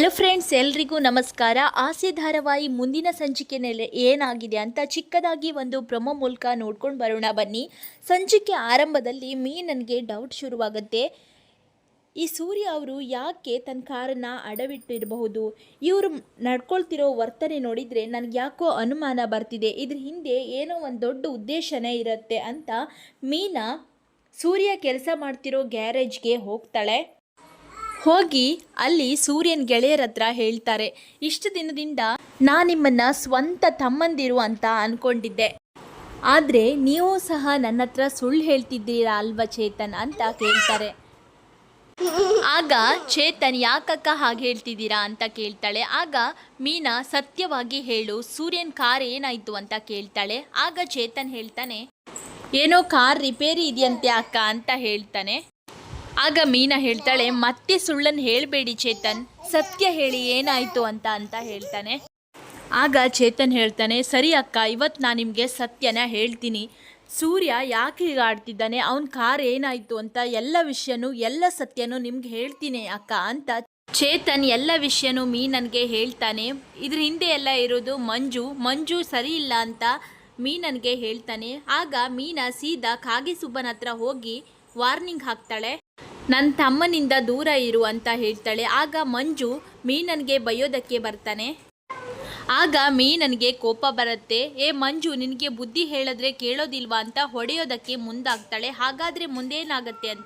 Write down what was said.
Hello friends ಎಲ್ರಿಗೂ ನಮಸ್ಕಾರ. ಆಸೆ ಧಾರಾವಾಹಿ ಮುಂದಿನ ಸಂಚಿಕೆನಲ್ಲಿ ಏನಾಗಿದೆ ಅಂತ ಚಿಕ್ಕದಾಗಿ ಒಂದು ಪ್ರೊಮೋ ಮೂಲಕ ನೋಡ್ಕೊಂಡು ಬರೋಣ ಬನ್ನಿ. ಸಂಚಿಕೆ ಆರಂಭದಲ್ಲಿ ಮೀ ನನಗೆ ಡೌಟ್ ಶುರುವಾಗುತ್ತೆ. ಈ ಸೂರ್ಯ ಅವರು ಯಾಕೆ ತನ್ನ ಕಾರನ್ನು ಅಡವಿಟ್ಟಿರಬಹುದು? ಇವರು ನಡ್ಕೊಳ್ತಿರೋ ವರ್ತನೆ ನೋಡಿದರೆ ನನಗೆ ಯಾಕೋ ಅನುಮಾನ ಬರ್ತಿದೆ. ಇದ್ರ ಹಿಂದೆ ಏನೋ ಒಂದು ದೊಡ್ಡ ಉದ್ದೇಶನೇ ಇರುತ್ತೆ ಅಂತ ಮೀನಾ ಸೂರ್ಯ ಕೆಲಸ ಮಾಡ್ತಿರೋ ಗ್ಯಾರೇಜ್ಗೆ ಹೋಗ್ತಾಳೆ. ಹೋಗಿ ಅಲ್ಲಿ ಸೂರ್ಯನ್ ಗೆಳೆಯರ ಹತ್ರ ಹೇಳ್ತಾರೆ, ಇಷ್ಟು ದಿನದಿಂದ ನಾ ನಿಮ್ಮನ್ನ ಸ್ವಂತ ತಮ್ಮಂದಿರು ಅಂತ ಅನ್ಕೊಂಡಿದ್ದೆ. ಆದರೆ ನೀವು ಸಹ ನನ್ನ ಹತ್ರ ಸುಳ್ಳು ಹೇಳ್ತಿದ್ದೀರಾ ಅಲ್ವಾ ಚೇತನ್ ಅಂತ ಕೇಳ್ತಾರೆ. ಆಗ ಚೇತನ್ ಯಾಕಕ್ಕ ಹಾಗೆ ಹೇಳ್ತಿದ್ದೀರಾ ಅಂತ ಕೇಳ್ತಾಳೆ. ಆಗ ಮೀನಾ, ಸತ್ಯವಾಗಿ ಹೇಳು, ಸೂರ್ಯನ್ ಕಾರ್ ಏನಾಯ್ತು ಅಂತ ಕೇಳ್ತಾಳೆ. ಆಗ ಚೇತನ್ ಹೇಳ್ತಾನೆ, ಏನೋ ಕಾರ್ ರಿಪೇರಿ ಇದೆಯಂತೆ ಅಕ್ಕ ಅಂತ ಹೇಳ್ತಾನೆ. ಆಗ ಮೀನಾ ಹೇಳ್ತಾಳೆ, ಮತ್ತೆ ಸುಳ್ಳನ್ನು ಹೇಳಬೇಡಿ ಚೇತನ್, ಸತ್ಯ ಹೇಳಿ ಏನಾಯ್ತು ಅಂತ ಅಂತ ಹೇಳ್ತಾನೆ. ಆಗ ಚೇತನ್ ಹೇಳ್ತಾನೆ, ಸರಿ ಅಕ್ಕ ಇವತ್ತು ನಾನು ನಿಮಗೆ ಸತ್ಯನ ಹೇಳ್ತೀನಿ. ಸೂರ್ಯ ಯಾಕೆ ಈಗ ಆಡ್ತಿದ್ದಾನೆ, ಅವನ ಕಾರ್ ಏನಾಯ್ತು ಅಂತ ಎಲ್ಲ ವಿಷಯನೂ, ಎಲ್ಲ ಸತ್ಯನೂ ನಿಮ್ಗೆ ಹೇಳ್ತೀನಿ ಅಕ್ಕ, ಅಂತ ಚೇತನ್ ಎಲ್ಲ ವಿಷಯನೂ ಮೀನನ್ಗೆ ಹೇಳ್ತಾನೆ. ಇದ್ರ ಹಿಂದೆ ಎಲ್ಲ ಇರೋದು ಮಂಜು ಮಂಜು ಸರಿ ಇಲ್ಲ ಅಂತ ಮೀನನ್ಗೆ ಹೇಳ್ತಾನೆ. ಆಗ ಮೀನಾ ಸೀದಾ ಕಾಗಿ ಸುಬ್ಬನ ಹತ್ರ ಹೋಗಿ ವಾರ್ನಿಂಗ್ ಹಾಕ್ತಾಳೆ. ನನ್ನ ತಮ್ಮನಿಂದ ದೂರ ಇರು ಅಂತ ಹೇಳ್ತಾಳೆ. ಆಗ ಮಂಜು ಮೀನನ್ಗೆ ಬಯ್ಯೋದಕ್ಕೆ ಬರ್ತಾನೆ. ಆಗ ಮೀನನ್ಗೆ ಕೋಪ ಬರುತ್ತೆ. ಏ ಮಂಜು, ನಿನಗೆ ಬುದ್ಧಿ ಹೇಳಿದ್ರೆ ಕೇಳೋದಿಲ್ವಾ ಅಂತ ಹೊಡೆಯೋದಕ್ಕೆ ಮುಂದಾಗ್ತಾಳೆ. ಹಾಗಾದರೆ ಮುಂದೇನಾಗತ್ತೆ ಅಂತ